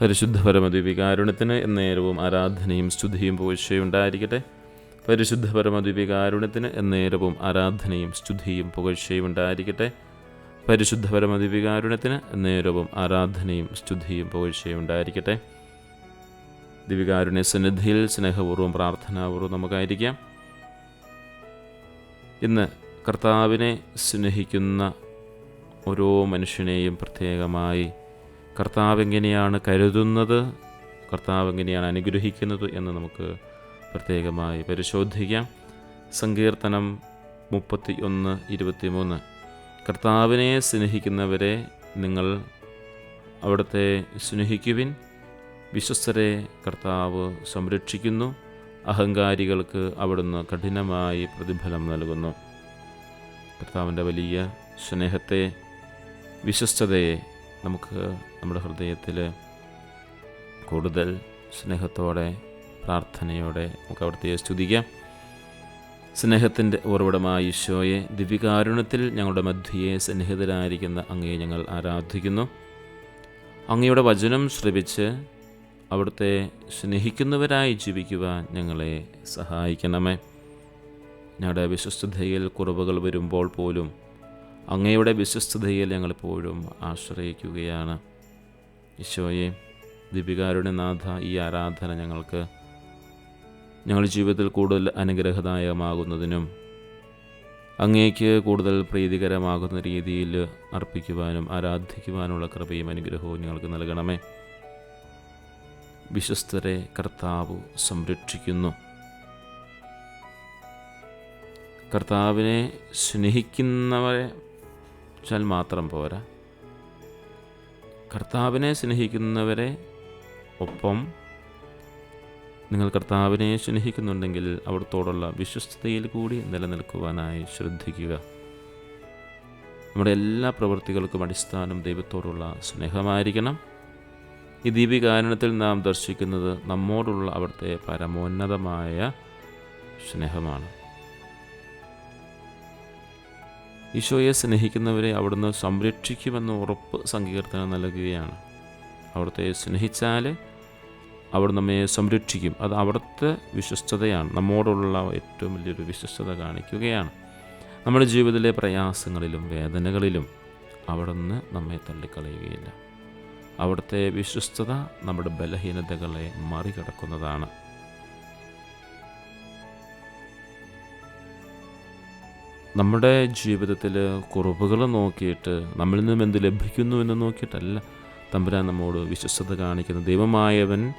പരിശുദ്ധ പരമദ്വീപികാരുണ്യത്തിന് എന്നേരവും ആരാധനയും സ്തുതിയും പുകഴ്ചയും ഉണ്ടായിരിക്കട്ടെ. പരിശുദ്ധ പരമദ്വീപികാരുണ്യത്തിന് എന്നേരവും ആരാധനയും സ്തുതിയും പുകഴ്ചയും ഉണ്ടായിരിക്കട്ടെ. പരിശുദ്ധ പരമദ്വീപികാരുണ്യത്തിന് എന്നേരവും ആരാധനയും സ്തുതിയും പുകഴ്ചയും ഉണ്ടായിരിക്കട്ടെ. ദിവികാരുണ്യ സന്നിധിയിൽ സ്നേഹപൂർവം പ്രാർത്ഥനാപൂർവം നമുക്കായിരിക്കാം. ഇന്ന് കർത്താവിനെ സ്നേഹിക്കുന്ന ഓരോ മനുഷ്യനെയും പ്രത്യേകമായി കർത്താവ് എങ്ങനെയാണ് കരുതുന്നത് കർത്താവ് എങ്ങനെയാണ് അനുഗ്രഹിക്കുന്നത് എന്ന് നമുക്ക് പ്രത്യേകമായി പരിശോധിക്കാം. സങ്കീർത്തനം മുപ്പത്തി ഒന്ന് ഇരുപത്തിമൂന്ന്. കർത്താവിനെ സ്നേഹിക്കുന്നവരെ നിങ്ങൾ അവിടുത്തെ സ്നേഹിക്കുവിൻ. വിശ്വസ്തരെ കർത്താവ് സംരക്ഷിക്കുന്നു. അഹങ്കാരികൾക്ക് അവിടുന്ന് കഠിനമായി പ്രതിഫലം നൽകുന്നു. കർത്താവിന്റെ വലിയ സ്നേഹത്തെ വിശ്വസ്തതയെ നമുക്ക് നമ്മുടെ ഹൃദയത്തിൽ കൂടുതൽ സ്നേഹത്തോടെ പ്രാർത്ഥനയോടെ നമുക്ക് അവിടുത്തെ സ്തുതിക്കാം. സ്നേഹത്തിന്റെ ഉറവിടമായ ഈശോയെ ദിവ്യകാരുണത്തിൽ ഞങ്ങളുടെ മധ്യയെ സന്നിഹിതരായിരിക്കുന്ന അങ്ങയെ ഞങ്ങൾ ആരാധിക്കുന്നു. അങ്ങയുടെ വചനം ശ്രവിച്ച് അവിടുത്തെ സ്നേഹിക്കുന്നവരായി ജീവിക്കുവാൻ ഞങ്ങളെ സഹായിക്കണമേ. ഞങ്ങളുടെ വിശ്വസ്തതയിൽ കുറവുകൾ വരുമ്പോൾ പോലും അങ്ങയുടെ വിശ്വസ്തതയിൽ ഞങ്ങളിപ്പോഴും ആശ്രയിക്കുകയാണ്. ഈശോയെ ദീപികാരുടെ നാഥ ഈ ആരാധന ഞങ്ങൾക്ക് ഞങ്ങളുടെ ജീവിതത്തിൽ കൂടുതൽ അനുഗ്രഹദായകമാകുന്നതിനും അങ്ങേക്ക് കൂടുതൽ പ്രീതികരമാകുന്ന രീതിയിൽ അർപ്പിക്കുവാനും ആരാധിക്കുവാനുള്ള കൃപയും അനുഗ്രഹവും ഞങ്ങൾക്ക് നൽകണമേ. വിശ്വസ്തരെ കർത്താവ് സംരക്ഷിക്കുന്നു. കർത്താവിനെ സ്നേഹിക്കുന്നവരെ വെച്ചാൽ മാത്രം പോരാ. കർത്താവിനെ സ്നേഹിക്കുന്നവരെ ഒപ്പം നിങ്ങൾ കർത്താവിനെ സ്നേഹിക്കുന്നുണ്ടെങ്കിൽ അവിടത്തോടുള്ള വിശ്വസ്തയിൽ കൂടി നിലനിൽക്കുവാനായി ശ്രദ്ധിക്കുക. നമ്മുടെ എല്ലാ പ്രവൃത്തികൾക്കും അടിസ്ഥാനം ദൈവത്തോടുള്ള സ്നേഹമായിരിക്കണം. ഈ ദീപികാരണത്തിൽ നാം ദർശിക്കുന്നത് നമ്മോടുള്ള അവിടുത്തെ പരമോന്നതമായ സ്നേഹമാണ്. ഈശോയെ സ്നേഹിക്കുന്നവരെ അവിടുന്ന് സംരക്ഷിക്കുമെന്ന് ഉറപ്പ് സങ്കീർത്തനം നൽകുകയാണ്. അവിടുത്തെ സ്നേഹിച്ചാൽ അവിടെ നമ്മെ സംരക്ഷിക്കും. അത് അവിടുത്തെ വിശ്വസ്തതയാണ്. നമ്മോടുള്ള ഏറ്റവും വലിയൊരു വിശ്വസ്തത കാണിക്കുകയാണ്. നമ്മുടെ ജീവിതത്തിലെ പ്രയാസങ്ങളിലും വേദനകളിലും അവിടുന്ന് നമ്മെ തള്ളിക്കളയുകയില്ല. അവിടുത്തെ വിശ്വസ്തത നമ്മുടെ ബലഹീനതകളെ മറികടക്കുന്നതാണ്. നമ്മുടെ ജീവിതത്തിൽ കുറവുകൾ നോക്കിയിട്ട് നമ്മളിൽ നിന്നും എന്ത് ലഭിക്കുന്നു എന്ന് നോക്കിയിട്ടല്ല. തമ്പുരാൻ നമ്മോട് വിശ്വസ്തത കാണിക്കുന്ന. ദൈവമായവൻ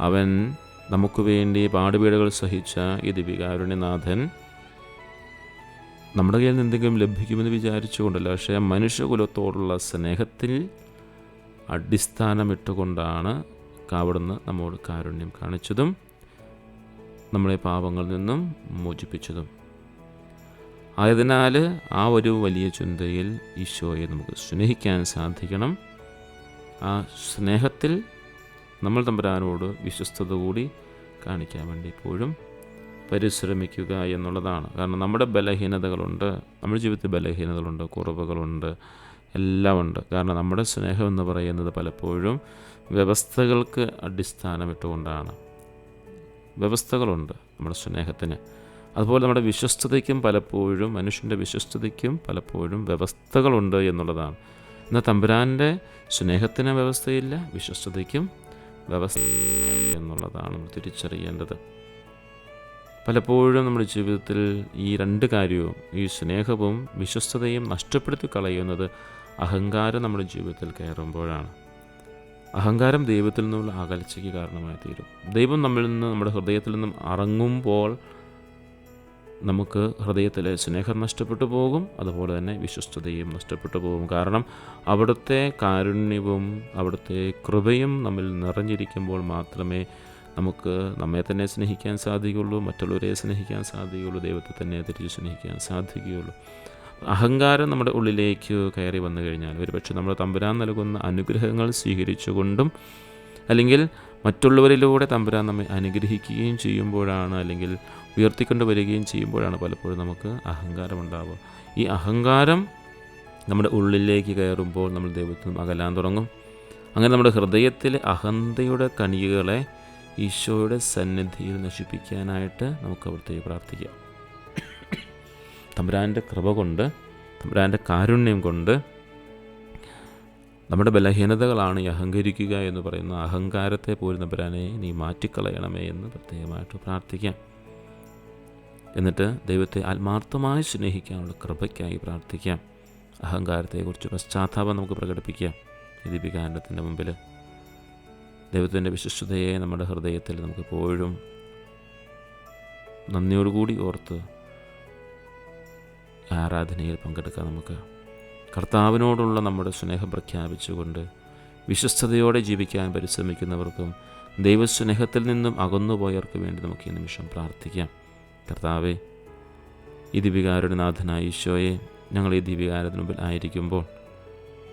അവൻ നമുക്ക് വേണ്ടി പാടുപീടുകൾ സഹിച്ച ഈ ദിവികാരുണ്യനാഥൻ നമ്മുടെ കയ്യിൽ നിന്ന് എന്തെങ്കിലും ലഭിക്കുമെന്ന് വിചാരിച്ചുകൊണ്ടല്ല പക്ഷേ മനുഷ്യകുലത്തോടുള്ള സ്നേഹത്തിൽ അടിസ്ഥാനമിട്ടുകൊണ്ടാണ് അവിടുന്ന് നമ്മോട് കാരുണ്യം കാണിച്ചതും നമ്മളെ പാപങ്ങളിൽ നിന്നും മോചിപ്പിച്ചതും. ആയതിനാൽ ആ ഒരു വലിയ ചിന്തയിൽ ഈശോയെ നമുക്ക് സ്നേഹിക്കാൻ സാധിക്കണം. ആ സ്നേഹത്തിൽ നമ്മൾ തമ്പുരാനോട് വിശ്വസ്തത കൂടി കാണിക്കാൻ വേണ്ടി എപ്പോഴും പരിശ്രമിക്കുക എന്നുള്ളതാണ്. കാരണം നമ്മുടെ ബലഹീനതകളുണ്ട് നമ്മുടെ ജീവിതത്തിൽ ബലഹീനതകളുണ്ട് കുറവുകളുണ്ട് എല്ലാം ഉണ്ട്. കാരണം നമ്മുടെ സ്നേഹം എന്ന് പറയുന്നത് പലപ്പോഴും വ്യവസ്ഥകൾക്ക് അടിസ്ഥാനമിട്ടുകൊണ്ടാണ്. വ്യവസ്ഥകളുണ്ട് നമ്മുടെ സ്നേഹത്തിന്. അതുപോലെ നമ്മുടെ വിശ്വസ്തതയ്ക്കും പലപ്പോഴും മനുഷ്യന്റെ വിശ്വസ്തതയ്ക്കും പലപ്പോഴും വ്യവസ്ഥകളുണ്ട് എന്നുള്ളതാണ്. എന്നാൽ തമ്പുരാന്റെ സ്നേഹത്തിന് വ്യവസ്ഥയില്ല വിശ്വസ്തതയ്ക്കും വ്യവസ്ഥ എന്നുള്ളതാണ് തിരിച്ചറിയേണ്ടത്. പലപ്പോഴും നമ്മുടെ ജീവിതത്തിൽ ഈ രണ്ട് കാര്യവും ഈ സ്നേഹവും വിശ്വസ്തതയും നഷ്ടപ്പെടുത്തി കളയുന്നത് അഹങ്കാരം നമ്മുടെ ജീവിതത്തിൽ കയറുമ്പോഴാണ്. അഹങ്കാരം ദൈവത്തിൽ നിന്നുള്ള അകൽച്ചയ്ക്ക് കാരണമായി തീരും. ദൈവം നമ്മളിൽ നിന്ന് നമ്മുടെ ഹൃദയത്തിൽ നിന്നും അറങ്ങുമ്പോൾ നമുക്ക് ഹൃദയത്തിലെ സ്നേഹം നഷ്ടപ്പെട്ടു പോകും അതുപോലെ തന്നെ വിശ്വസ്തതയും നഷ്ടപ്പെട്ടു പോകും. കാരണം അവിടുത്തെ കാരുണ്യവും അവിടുത്തെ കൃപയും നമ്മിൽ നിറഞ്ഞിരിക്കുമ്പോൾ മാത്രമേ നമുക്ക് നമ്മെ തന്നെ സ്നേഹിക്കാൻ സാധിക്കുകയുള്ളൂ മറ്റുള്ളവരെ സ്നേഹിക്കാൻ സാധിക്കുകയുള്ളൂ ദൈവത്തെ തന്നെ തിരിച്ച് സ്നേഹിക്കാൻ സാധിക്കുകയുള്ളൂ. അഹങ്കാരം നമ്മുടെ ഉള്ളിലേക്ക് കയറി വന്നു കഴിഞ്ഞാൽ ഒരുപക്ഷെ നമ്മൾ തമ്പുരാൻ നൽകുന്ന അനുഗ്രഹങ്ങൾ സ്വീകരിച്ചുകൊണ്ടും അല്ലെങ്കിൽ മറ്റുള്ളവരിലൂടെ തമ്പുരാൻ നമ്മെ അനുഗ്രഹിക്കുകയും ചെയ്യുമ്പോഴാണ് അല്ലെങ്കിൽ ഉയർത്തിക്കൊണ്ട് വരികയും ചെയ്യുമ്പോഴാണ് പലപ്പോഴും നമുക്ക് അഹങ്കാരം ഉണ്ടാവുക ഈ അഹങ്കാരം നമ്മുടെ ഉള്ളിലേക്ക് കയറുമ്പോൾ നമ്മൾ ദൈവത്തിൽ നിന്ന് അകലാൻ തുടങ്ങും. അങ്ങനെ നമ്മുടെ ഹൃദയത്തിലെ അഹന്തയുടെ കണികകളെ ഈശോയുടെ സന്നിധിയിൽ നശിപ്പിക്കാനായിട്ട് നമുക്ക് അവിടുത്തെ പ്രാർത്ഥിക്കാം. തമ്പുരാന്റെ കൃപ കൊണ്ട് തമ്പുരാന്റെ കാരുണ്യം കൊണ്ട് നമ്മുടെ ബലഹീനതകളാണ് ഈ അഹങ്കരിക്കുക എന്ന് പറയുന്ന അഹങ്കാരത്തെ പോലും നമ്പരാനെ നീ മാറ്റിക്കളയണമേ എന്ന് പ്രത്യേകമായിട്ട് പ്രാർത്ഥിക്കാം. എന്നിട്ട് ദൈവത്തെ ആത്മാർത്ഥമായി സ്നേഹിക്കാനുള്ള കൃപയ്ക്കായി പ്രാർത്ഥിക്കാം. അഹങ്കാരത്തെക്കുറിച്ച് പശ്ചാത്താപം നമുക്ക് പ്രകടിപ്പിക്കാം. ഈ ദീപികാരണത്തിന്റെ മുമ്പിൽ ദൈവത്തിന്റെ വിശിഷ്ടതയെ നമ്മുടെ ഹൃദയത്തിൽ നമുക്ക് എപ്പോഴും നന്ദിയോടുകൂടി ഓർത്ത് ആരാധനയിൽ പങ്കെടുക്കാം നമുക്ക് കർത്താവിനോടുള്ള നമ്മുടെ സ്നേഹം പ്രഖ്യാപിച്ചുകൊണ്ട് വിശ്വസ്തയോടെ ജീവിക്കാൻ പരിശ്രമിക്കുന്നവർക്കും ദൈവസ്നേഹത്തിൽ നിന്നും അകന്നുപോയവർക്ക് വേണ്ടി നമുക്ക് ഈ നിമിഷം പ്രാർത്ഥിക്കാം. കർത്താവെ ഈ ദിവികാരുടെ നാഥനായ ഈശോയെ ഞങ്ങൾ ഈ ദിവികാരത്തിന് മുമ്പിൽ ആയിരിക്കുമ്പോൾ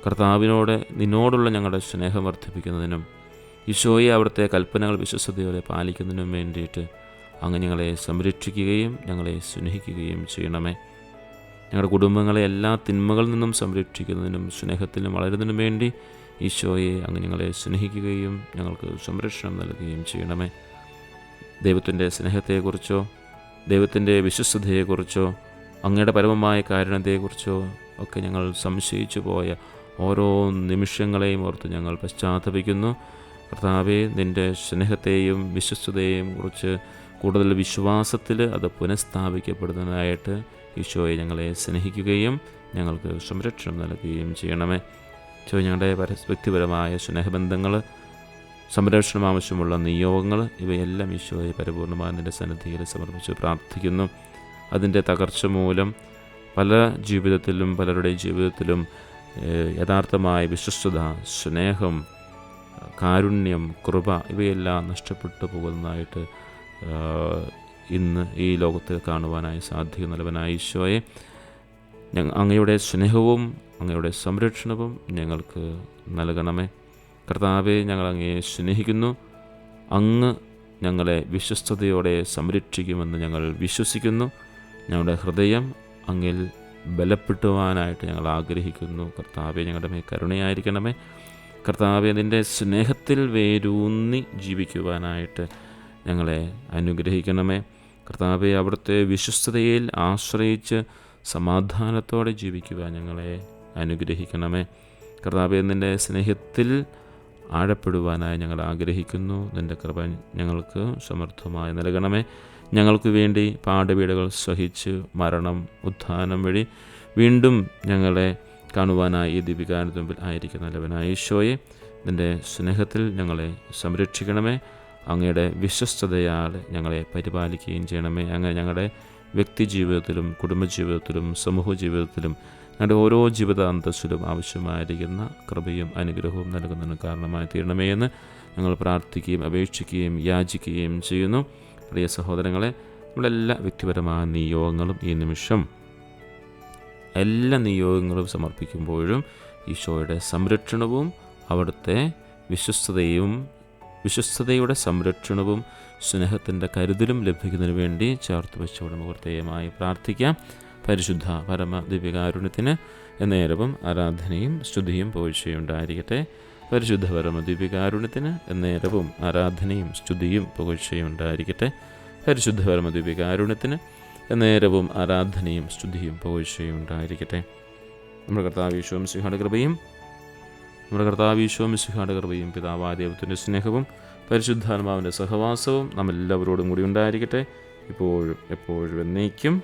കർത്താവിനോട് നിന്നോടുള്ള ഞങ്ങളുടെ സ്നേഹം വർദ്ധിപ്പിക്കുന്നതിനും ഈശോയെ അവിടുത്തെ കൽപ്പനകൾ വിശ്വസതയോടെ പാലിക്കുന്നതിനും വേണ്ടിയിട്ട് അങ്ങ് ഞങ്ങളെ സംരക്ഷിക്കുകയും ഞങ്ങളെ സ്നേഹിക്കുകയും ചെയ്യണമേ. ഞങ്ങളുടെ കുടുംബങ്ങളെ എല്ലാ തിന്മകളിൽ നിന്നും സംരക്ഷിക്കുന്നതിനും സ്നേഹത്തിലും വളരുന്നതിനും വേണ്ടി ഈശോയെ അങ്ങ് ഞങ്ങളെ സ്നേഹിക്കുകയും ഞങ്ങൾക്ക് സംരക്ഷണം നൽകുകയും ചെയ്യണമേ. ദൈവത്തിന്റെ സ്നേഹത്തെക്കുറിച്ചോ ദൈവത്തിന്റെ വിശ്വസ്തതയെക്കുറിച്ചോ അങ്ങയുടെ പരമമായ കാരണത്തെക്കുറിച്ചോ ഒക്കെ ഞങ്ങൾ സംശയിച്ചു പോയ ഓരോ നിമിഷങ്ങളെയും ഓർത്ത് ഞങ്ങൾ പശ്ചാത്തപിക്കുന്നു. കർത്താവെ നിന്റെ സ്നേഹത്തെയും വിശ്വസ്തതയെയും കുറിച്ച് കൂടുതൽ വിശ്വാസത്തിൽ അത് പുനഃസ്ഥാപിക്കപ്പെടുന്നതിനായിട്ട് ഈശോയെ ഞങ്ങളെ സ്നേഹിക്കുകയും ഞങ്ങൾക്ക് സംരക്ഷണം നൽകുകയും ചെയ്യണമേ. ഈശോ ഞങ്ങളുടെ വ്യക്തിപരമായ സ്നേഹബന്ധങ്ങൾ സംരക്ഷണം ആവശ്യമുള്ള നിയോഗങ്ങൾ ഇവയെല്ലാം ഈശോയെ പരിപൂർണമായ നിന്റെ സന്നിധിയിൽ സമർപ്പിച്ച് പ്രാർത്ഥിക്കുന്നു. അതിന്റെ തകർച്ച മൂലം പല ജീവിതത്തിലും പലരുടെ ജീവിതത്തിലും യഥാർത്ഥമായ വിശ്വസ്തത സ്നേഹം കാരുണ്യം കൃപ ഇവയെല്ലാം നഷ്ടപ്പെട്ടു പോകുന്നതായിട്ട് ഇന്ന് ഈ ലോകത്തിൽ കാണുവാനായി സാധിക്കുന്ന നൽകാനായി ഈശോയെ അങ്ങയുടെ സ്നേഹവും അങ്ങയുടെ സംരക്ഷണവും ഞങ്ങൾക്ക് നൽകണമേ. കർത്താവെ ഞങ്ങൾ അങ്ങയെ സ്നേഹിക്കുന്നു. അങ്ങ് ഞങ്ങളെ വിശ്വസ്തയോടെ സംരക്ഷിക്കുമെന്ന് ഞങ്ങൾ വിശ്വസിക്കുന്നു. ഞങ്ങളുടെ ഹൃദയം അങ്ങിൽ ബലപ്പെട്ടുവാനായിട്ട് ഞങ്ങൾ ആഗ്രഹിക്കുന്നു. കർത്താവെ ഞങ്ങളുടെ മേ കരുണയായിരിക്കണമേ. കർത്താവെ നിന്റെ സ്നേഹത്തിൽ വേരൂന്നി ജീവിക്കുവാനായിട്ട് ഞങ്ങളെ അനുഗ്രഹിക്കണമേ. കർത്താവെ അവിടുത്തെ വിശ്വസ്തതയിൽ ആശ്രയിച്ച് സമാധാനത്തോടെ ജീവിക്കുവാൻ ഞങ്ങളെ അനുഗ്രഹിക്കണമേ. കർത്താവെ നിന്റെ സ്നേഹത്തിൽ ആഴപ്പെടുവാനായി ഞങ്ങൾ ആഗ്രഹിക്കുന്നു. നിന്റെ കൃപ ഞങ്ങൾക്ക് സമർത്ഥമായി നൽകണമേ. ഞങ്ങൾക്ക് വേണ്ടി പാഠവീടുകൾ സഹിച്ച് മരണം ഉത്ഥാനം വഴി വീണ്ടും ഞങ്ങളെ കാണുവാനായി ഈ ദിവികാനത്തുമ്പിൽ ആയിരിക്കുന്ന ലവനായ ഈശോയെ നിന്റെ സ്നേഹത്തിൽ ഞങ്ങളെ സംരക്ഷിക്കണമേ. അങ്ങയുടെ വിശ്വസ്തതയാൽ ഞങ്ങളെ പരിപാലിക്കുകയും ചെയ്യണമേ. അങ്ങനെ ഞങ്ങളുടെ വ്യക്തി ജീവിതത്തിലും കുടുംബജീവിതത്തിലും സമൂഹ ജീവിതത്തിലും ഞങ്ങളുടെ ഓരോ ജീവിത അന്തസ്സിലും ആവശ്യമായിരിക്കുന്ന കൃപയും അനുഗ്രഹവും നൽകുന്നതിന് കാരണമായി തീരണമേ എന്ന് ഞങ്ങൾ പ്രാർത്ഥിക്കുകയും അപേക്ഷിക്കുകയും യാചിക്കുകയും ചെയ്യുന്നു. പ്രിയ സഹോദരങ്ങളെ നമ്മളെല്ലാ വ്യക്തിപരമായ നിയോഗങ്ങളും ഈ നിമിഷം എല്ലാ നിയോഗങ്ങളും സമർപ്പിക്കുമ്പോഴും ഈശോയുടെ സംരക്ഷണവും അവിടുത്തെ വിശ്വസ്തതയും വിശ്വസ്തതയുടെ സംരക്ഷണവും സ്നേഹത്തിന്റെ കരുതലും ലഭിക്കുന്നതിന് വേണ്ടി ചേർത്ത് വെച്ചുകൊണ്ട് പ്രത്യേകമായി പ്രാർത്ഥിക്കാം. പരിശുദ്ധ പരമ ദിവ്യകാരുണ്യത്തിന് എന്നേരവും ആരാധനയും സ്തുതിയും പുകഴ്ചയുണ്ടായിരിക്കട്ടെ പരിശുദ്ധ പരമ ദിവ്യകാരുണ്യത്തിന് എന്നേരവും ആരാധനയും സ്തുതിയും പുകഴ്ചയും ഉണ്ടായിരിക്കട്ടെ. പരിശുദ്ധ പരമ ദിവ്യകാരുണ്യത്തിന് എന്നേരവും ആരാധനയും സ്തുതിയും പുകഴ്ചയും ഉണ്ടായിരിക്കട്ടെ. നമ്മുടെ കർത്താവ് വിശ്വം കൃപയും നമ്മുടെ കർത്താവ് ഈശോ കൃപയും പിതാവായ ദൈവത്തിന്റെ സ്നേഹവും പരിശുദ്ധാത്മാവിന്റെ സഹവാസവും നാം കൂടി ഉണ്ടായിരിക്കട്ടെ. ഇപ്പോഴും എപ്പോഴും എന്നേക്കും